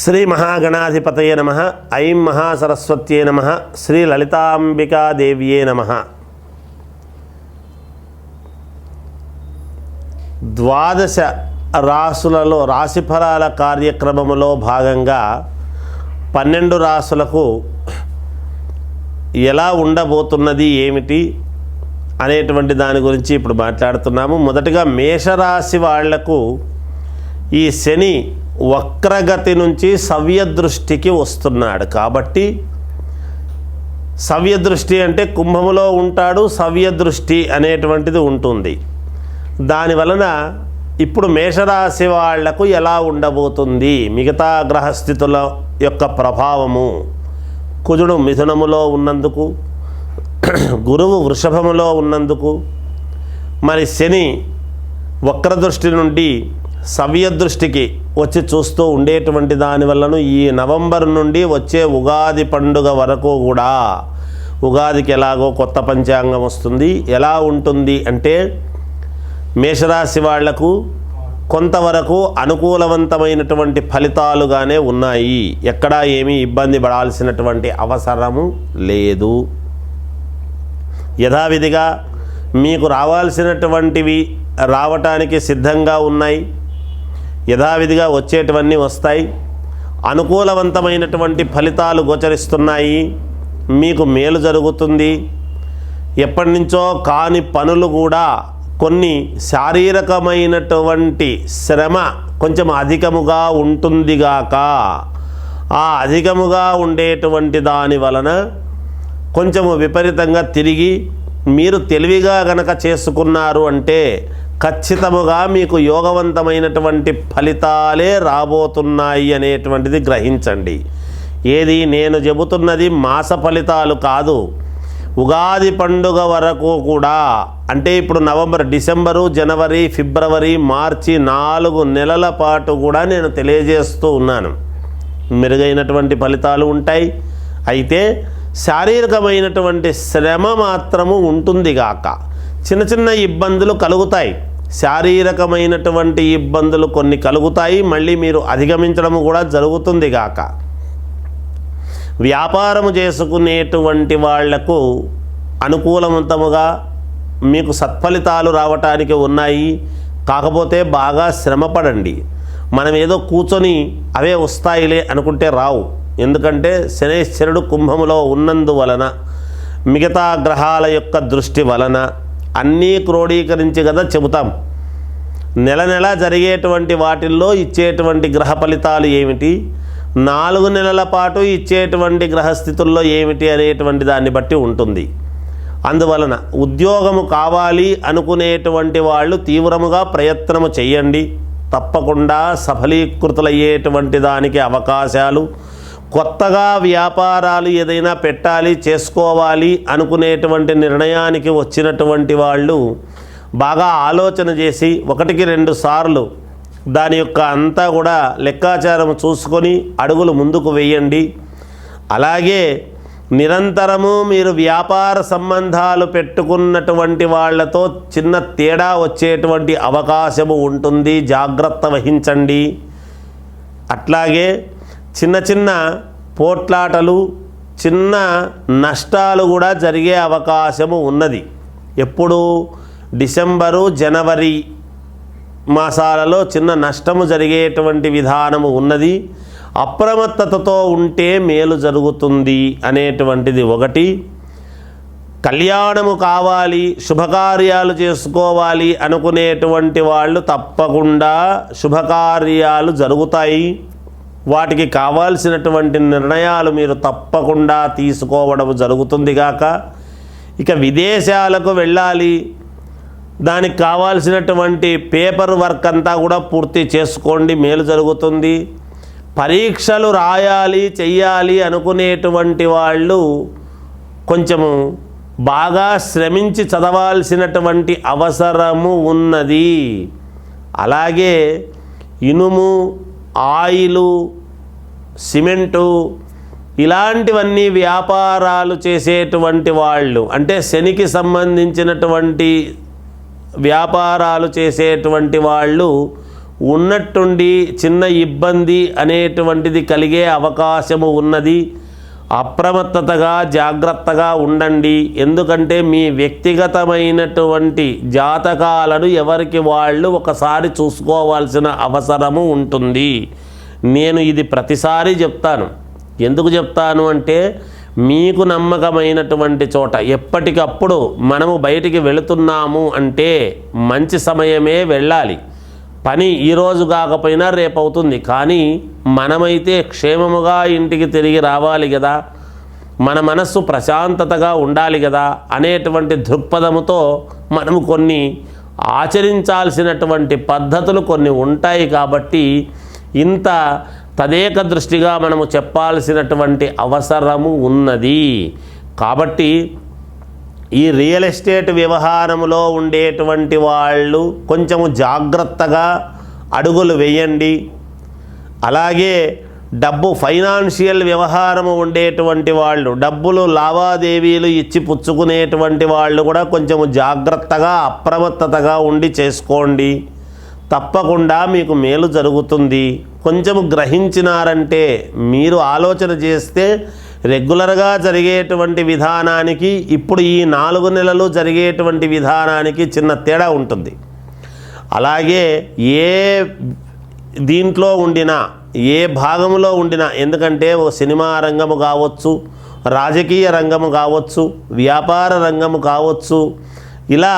శ్రీ మహాగణాధిపతయ నమ ఐం మహాసరస్వత్యే నమ శ్రీ లలితాంబికాదేవ్యే నమ. ద్వాదశ రాసులలో రాశిఫలాల కార్యక్రమములో భాగంగా పన్నెండు రాసులకు ఎలా ఉండబోతున్నది ఏమిటి అనేటువంటి దాని గురించి ఇప్పుడు మాట్లాడుతున్నాము. మొదటగా మేషరాశి వాళ్ళకు ఈ శని వక్రగతి నుంచి సవ్యదృష్టికి వస్తున్నాడు. కాబట్టి సవ్యదృష్టి అంటే కుంభములో ఉంటాడు సవ్యదృష్టి అనేటువంటిది ఉంటుంది. దాని వలన ఇప్పుడు మేషరాశి వాళ్ళకు ఎలా ఉండబోతుంది? మిగతా గ్రహస్థితుల యొక్క ప్రభావము. కుజుడు మిథునములో ఉన్నందుకు గురువు వృషభములో ఉన్నందుకు మరి శని వక్రదృష్టి నుండి సవ్యదృష్టికి వచ్చి చూస్తూ ఉండేటువంటి దానివల్లను ఈ నవంబర్ నుండి వచ్చే ఉగాది పండుగ వరకు కూడా ఉగాదికి ఎలాగో కొత్త పంచాంగం వస్తుంది. ఎలా ఉంటుంది అంటే మేషరాశి వాళ్ళకు కొంతవరకు అనుకూలవంతమైనటువంటి ఫలితాలుగానే ఉన్నాయి. ఎక్కడా ఏమీ ఇబ్బంది పడాల్సినటువంటి అవసరము లేదు. యథావిధిగా మీకు రావాల్సినటువంటివి రావటానికి సిద్ధంగా ఉన్నాయి. యథావిధిగా వచ్చేటివన్నీ వస్తాయి. అనుకూలవంతమైనటువంటి ఫలితాలు గోచరిస్తున్నాయి. మీకు మేలు జరుగుతుంది. ఎప్పటి నుంచో కాని పనులు కూడా కొన్ని శారీరకమైనటువంటి శ్రమ కొంచెం అధికముగా ఉంటుందిగాక ఆ అధికముగా ఉండేటువంటి దాని వలన కొంచెము విపరీతంగా తిరిగి మీరు తెలివిగా గనక చేసుకున్నారు అంటే ఖచ్చితముగా మీకు యోగవంతమైనటువంటి ఫలితాలే రాబోతున్నాయి అనేటువంటిది గ్రహించండి. ఏది నేను చెబుతున్నది మాస ఫలితాలు కాదు. ఉగాది పండుగ వరకు కూడా అంటే ఇప్పుడు నవంబర్ డిసెంబరు జనవరి ఫిబ్రవరి మార్చి నాలుగు నెలల పాటు కూడా నేను తెలియజేస్తూ ఉన్నాను. మెరుగైనటువంటి ఫలితాలు ఉంటాయి. అయితే శారీరకమైనటువంటి శ్రమ మాత్రము ఉంటుంది గాక చిన్న చిన్న ఇబ్బందులు కలుగుతాయి. శారీరకమైనటువంటి ఇబ్బందులు కొన్ని కలుగుతాయి మళ్ళీ మీరు అధిగమించడం కూడా జరుగుతుంది గాక. వ్యాపారము చేసుకునేటువంటి వాళ్ళకు అనుకూలవంతముగా మీకు సత్ఫలితాలు రావటానికి ఉన్నాయి. కాకపోతే బాగా శ్రమపడండి మనం ఏదో కూర్చొని అవే వస్తాయిలే అనుకుంటే రావు. ఎందుకంటే శనేశ్వరుడు కుంభములో ఉన్నందువలన మిగతా గ్రహాల యొక్క దృష్టి వలన అన్నీ క్రోడీకరించి కదా చెబుతాం. నెల నెల జరిగేటువంటి వాటిల్లో ఇచ్చేటువంటి గ్రహ ఫలితాలు ఏమిటి? నాలుగు నెలల పాటు ఇచ్చేటువంటి గ్రహస్థితుల్లో ఏమిటి అనేటువంటి దాన్ని బట్టి ఉంటుంది. అందువలన ఉద్యోగము కావాలి అనుకునేటువంటి వాళ్ళు తీవ్రముగా ప్రయత్నము చేయండి తప్పకుండా సఫలీకృతులయ్యేటువంటి దానికి అవకాశాలు కొత్తగా వ్యాపారాలు ఏదైనా పెట్టాలి చేసుకోవాలి అనుకునేటువంటి నిర్ణయానికి వచ్చినటువంటి వాళ్ళు బాగా ఆలోచన చేసి ఒకటికి రెండు సార్లు దాని యొక్క అంతా కూడా లెక్కాచారం చూసుకొని అడుగులు ముందుకు వేయండి. అలాగే నిరంతరము మీరు వ్యాపార సంబంధాలు పెట్టుకున్నటువంటి వాళ్ళతో చిన్న తేడా వచ్చేటువంటి అవకాశము ఉంటుంది. జాగ్రత్త వహించండి. అట్లాగే చిన్న చిన్న పోట్లాటలు చిన్న నష్టాలు కూడా జరిగే అవకాశము ఉన్నది. ఎప్పుడు? డిసెంబరు జనవరి మాసాలలో చిన్న నష్టము జరిగేటువంటి విధానము ఉన్నది. అప్రమత్తతతో ఉంటే మేలు జరుగుతుంది అనేటువంటిది ఒకటి. కళ్యాణము కావాలి శుభకార్యాలు చేసుకోవాలి అనుకునేటువంటి వాళ్ళు తప్పకుండా శుభకార్యాలు జరుగుతాయి. వాటికి కావాల్సినటువంటి నిర్ణయాలు మీరు తప్పకుండా తీసుకోవడం జరుగుతుంది గాక. ఇక విదేశాలకు వెళ్ళాలి. దానికి కావాల్సినటువంటి పేపర్ వర్క్ అంతా కూడా పూర్తి చేసుకోండి మేలు జరుగుతుంది. పరీక్షలు రాయాలి చెయ్యాలి అనుకునేటువంటి వాళ్ళు కొంచెము బాగా శ్రమించి చదవాల్సినటువంటి అవసరము ఉన్నది. అలాగే ఇనుము ఆయిలు సిమెంటు ఇలాంటివన్నీ వ్యాపారాలు చేసేటువంటి వాళ్ళు అంటే శనికి సంబంధించినటువంటి వ్యాపారాలు చేసేటువంటి వాళ్ళు ఉన్నట్టుండి చిన్న ఇబ్బంది అనేటువంటిది కలిగే అవకాశము ఉన్నది. అప్రమత్తతగా జాగ్రత్తగా ఉండండి. ఎందుకంటే మీ వ్యక్తిగతమైనటువంటి జాతకాలను ఎవరికి వాళ్ళు ఒకసారి చూసుకోవాల్సిన అవసరము ఉంటుంది. నేను ఇది ప్రతిసారి చెప్తాను. ఎందుకు చెప్తాను అంటే మీకు నమ్మకమైనటువంటి చోట ఎప్పటికప్పుడు మనము బయటికి వెళుతున్నాము అంటే మంచి సమయమే వెళ్ళాలి. పని ఈరోజు కాకపోయినా రేపు అవుతుంది. కానీ మనమైతే క్షేమముగా ఇంటికి తిరిగి రావాలి కదా. మన మనస్సు ప్రశాంతతగా ఉండాలి కదా అనేటువంటి దృక్పథముతో మనము కొన్ని ఆచరించాల్సినటువంటి పద్ధతులు కొన్ని ఉంటాయి కాబట్టి ఇంత తదేక దృష్టిగా మనము చెప్పాల్సినటువంటి అవసరము ఉన్నది. కాబట్టి ఈ రియల్ ఎస్టేట్ వ్యవహారంలో ఉండేటువంటి వాళ్ళు కొంచెము జాగ్రత్తగా అడుగులు వేయండి. అలాగే డబ్బు ఫైనాన్షియల్ వ్యవహారము ఉండేటువంటి వాళ్ళు డబ్బులు లావాదేవీలు ఇచ్చి పుచ్చుకునేటువంటి వాళ్ళు కూడా కొంచెము జాగ్రత్తగా అప్రమత్తతగా ఉండి చేసుకోండి. తప్పకుండా మీకు మేలు జరుగుతుంది. కొంచెము గ్రహించినారంటే మీరు ఆలోచన చేస్తే రెగ్యులర్గా జరిగేటువంటి విధానానికి ఇప్పుడు ఈ నాలుగు నెలలు జరిగేటువంటి విధానానికి చిన్న తేడా ఉంటుంది. అలాగే ఏ దీంట్లో ఉండినా ఏ భాగంలో ఉండినా ఎందుకంటే ఓ సినిమా రంగము కావచ్చు రాజకీయ రంగము కావచ్చు వ్యాపార రంగము కావచ్చు ఇలా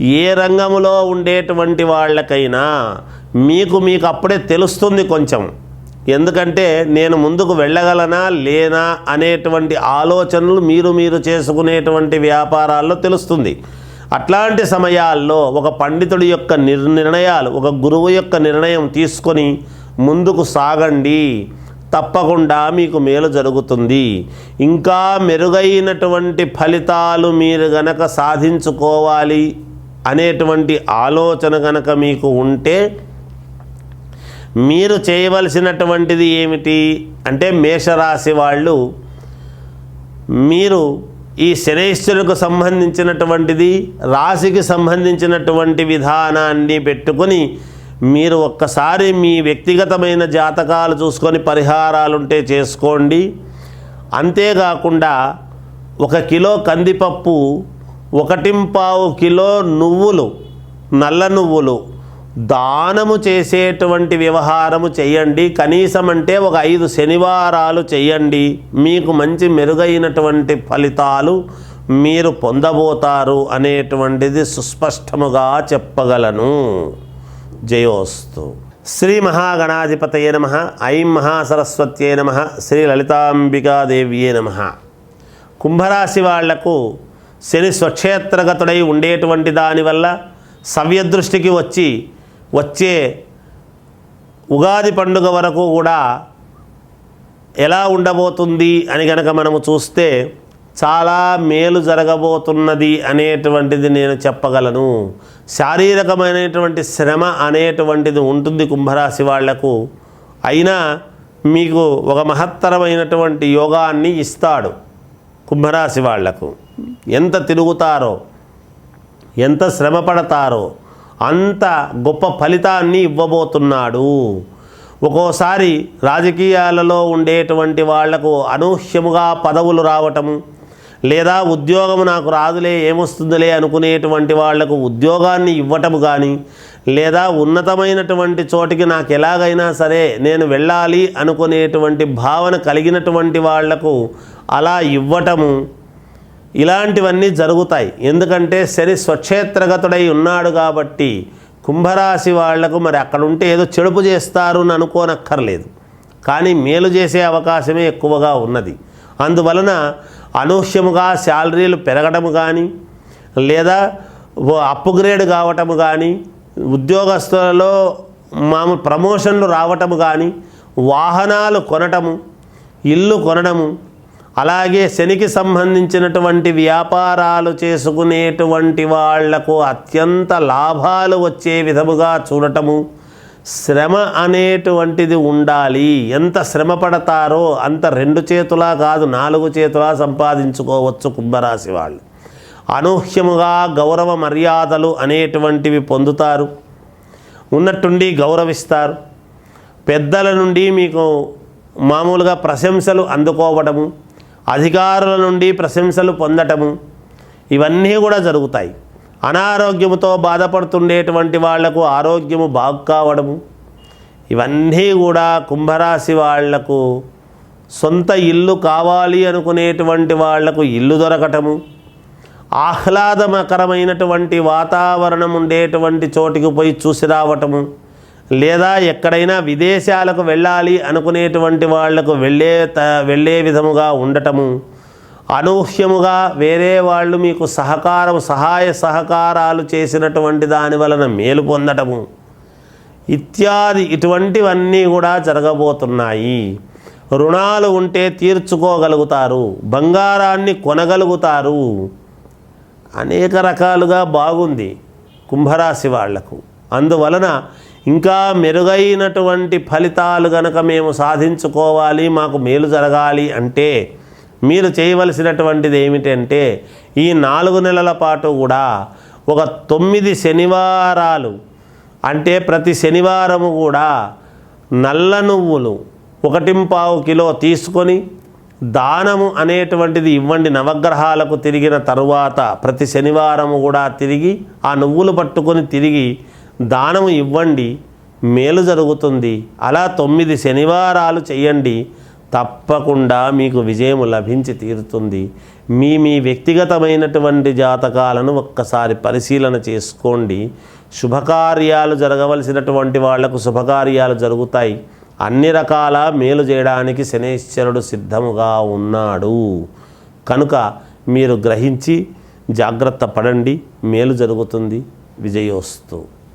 ఏ రంగంలో ఉండేటువంటి వాళ్ళకైనా మీకు మీకు అప్పుడే తెలుస్తుంది కొంచెం. ఎందుకంటే నేను ముందుకు వెళ్ళగలనా లేనా అనేటువంటి ఆలోచనలు మీరు మీరు చేసుకునేటువంటి వ్యాపారాల్లో తెలుస్తుంది. అట్లాంటి సమయాల్లో ఒక పండితుడి యొక్క నిర్ నిర్ణయాలు ఒక గురువు యొక్క నిర్ణయం తీసుకొని ముందుకు సాగండి. తప్పకుండా మీకు మేలు జరుగుతుంది. ఇంకా మెరుగైనటువంటి ఫలితాలు మీరు గనక సాధించుకోవాలి. అనేటువంటి ఆలోచన గనక మీకు ఉంటే మీరు చేయవలసినటువంటిది ఏమిటి అంటే మేషరాశి వాళ్ళు మీరు ఈ శనైశ్వరుకు సంబంధించినటువంటిది రాశికి సంబంధించినటువంటి విధానాన్ని పెట్టుకొని మీరు ఒక్కసారి మీ వ్యక్తిగతమైన జాతకాలు చూసుకొని పరిహారాలుంటే చేసుకోండి. అంతేకాకుండా ఒక కిలో కందిపప్పు ఒకటింపావు కిలో నువ్వులు నల్ల నువ్వులు. దానము చేసేటువంటి వ్యవహారము చేయండి కనీసం అంటే ఒక ఐదు శనివారాలు చేయండి మీకు మంచి మెరుగైనటువంటి ఫలితాలు మీరు పొందబోతారు అనేటువంటిది సుస్పష్టముగా చెప్పగలను. జయోస్తు. శ్రీ మహాగణాధిపతయే నమ. ఐం మహాసరస్వత్యే నమ. శ్రీ లలితాంబికాదేవ్యే నమ. కుంభరాశి వాళ్ళకు శని స్వక్షేత్రగతుడై ఉండేటువంటి దానివల్ల సవ్యదృష్టికి వచ్చి వచ్చే ఉగాది పండుగ వరకు కూడా ఎలా ఉండబోతుంది అని గనక మనము చూస్తే చాలా మేలు జరగబోతున్నది అనేటువంటిది నేను చెప్పగలను. శారీరకమైనటువంటి శ్రమ అనేటువంటిది ఉంటుంది కుంభరాశి వాళ్ళకు. అయినా మీకు ఒక మహత్తరమైనటువంటి యోగాన్ని ఇస్తాడు కుంభరాశి వాళ్ళకు. ఎంత తిరుగుతారో ఎంత శ్రమ పడతారో అంత గొప్ప ఫలితాన్ని ఇవ్వబోతున్నాడు. ఒక్కోసారి రాజకీయాలలో ఉండేటువంటి వాళ్ళకు అనూహ్యముగా పదవులు రావటము లేదా ఉద్యోగం నాకు రాదులే ఏమొస్తుందిలే అనుకునేటువంటి వాళ్ళకు ఉద్యోగాన్ని ఇవ్వటము కానీ లేదా ఉన్నతమైనటువంటి చోటికి నాకు ఎలాగైనా సరే నేను వెళ్ళాలి అనుకునేటువంటి భావన కలిగినటువంటి వాళ్ళకు అలా ఇవ్వటము ఇలాంటివన్నీ జరుగుతాయి. ఎందుకంటే శని స్వక్షేత్రగతుడై ఉన్నాడు కాబట్టి కుంభరాశి వాళ్ళకు మరి అక్కడ ఉంటే ఏదో చెడుపు చేస్తారు అని అనుకోనక్కర్లేదు. కానీ మేలు చేసే అవకాశమే ఎక్కువగా ఉన్నది. అందువలన అనూహ్యముగా శాలరీలు పెరగడము కానీ లేదా అప్గ్రేడ్ కావటము కానీ ఉద్యోగస్తులలో మామూలు ప్రమోషన్లు రావటము కానీ వాహనాలు కొనటము ఇల్లు కొనడము అలాగే శనికి సంబంధించినటువంటి వ్యాపారాలు చేసుకునేటువంటి వాళ్ళకు అత్యంత లాభాలు వచ్చే విధముగా చూడటము శ్రమ అనేటువంటిది ఉండాలి. ఎంత శ్రమ పడతారో అంత రెండు చేతులా కాదు నాలుగు చేతులా సంపాదించుకోవచ్చు కుంభరాశి వాళ్ళు. అనూహ్యముగా గౌరవ మర్యాదలు అనేటువంటివి పొందుతారు ఉన్నట్టుండి గౌరవిస్తారు. పెద్దల నుండి మీకు మామూలుగా ప్రశంసలు అందుకోవడము అధికారుల నుండి ప్రశంసలు పొందటము ఇవన్నీ కూడా జరుగుతాయి. అనారోగ్యముతో బాధపడుతుండేటువంటి వాళ్ళకు ఆరోగ్యము బాగు కావడము ఇవన్నీ కూడా కుంభరాశి వాళ్ళకు సొంత ఇల్లు కావాలి అనుకునేటువంటి వాళ్ళకు ఇల్లు దొరకటము ఆహ్లాదకరమైనటువంటి వాతావరణం ఉండేటువంటి చోటికి పోయి చూసి రావటము లేదా ఎక్కడైనా విదేశాలకు వెళ్ళాలి అనుకునేటువంటి వాళ్ళకు వెళ్ళే త వెళ్ళే విధముగా ఉండటము అనూహ్యముగా వేరే వాళ్ళు మీకు సహకారం సహాయ సహకారాలు చేసినటువంటి దాని వలన మేలు పొందటము ఇత్యాది ఇటువంటివన్నీ కూడా జరగబోతున్నాయి. రుణాలు ఉంటే తీర్చుకోగలుగుతారు బంగారాన్ని కొనగలుగుతారు. అనేక రకాలుగా బాగుంది కుంభరాశి వాళ్ళకు. అందువలన ఇంకా మెరుగైనటువంటి ఫలితాలు గనక మేము సాధించుకోవాలి మాకు మేలు జరగాలి అంటే మీరు చేయవలసినటువంటిది ఏమిటంటే ఈ నాలుగు నెలల పాటు కూడా ఒక తొమ్మిది శనివారాలు అంటే ప్రతి శనివారము కూడా నల్ల నువ్వులు ఒకటింపావు కిలో తీసుకొని దానము అనేటువంటిది ఇవ్వండి నవగ్రహాలకు తిరిగిన తరువాత ప్రతి శనివారము కూడా తిరిగి ఆ నువ్వులు పట్టుకొని తిరిగి దానము ఇవ్వండి మేలు జరుగుతుంది. అలా తొమ్మిది శనివారాలు చేయండి. తప్పకుండా మీకు విజయం లభించి తీరుతుంది. మీ మీ వ్యక్తిగతమైనటువంటి జాతకాలను ఒక్కసారి పరిశీలన చేసుకోండి. శుభకార్యాలు జరగవలసినటువంటి వాళ్ళకు శుభకార్యాలు జరుగుతాయి. అన్ని రకాల మేలు చేయడానికి శనేశ్వరుడు సిద్ధముగా ఉన్నాడు. కనుక మీరు గ్రహించి జాగ్రత్త పడండి. మేలు జరుగుతుంది. విజయోస్తు.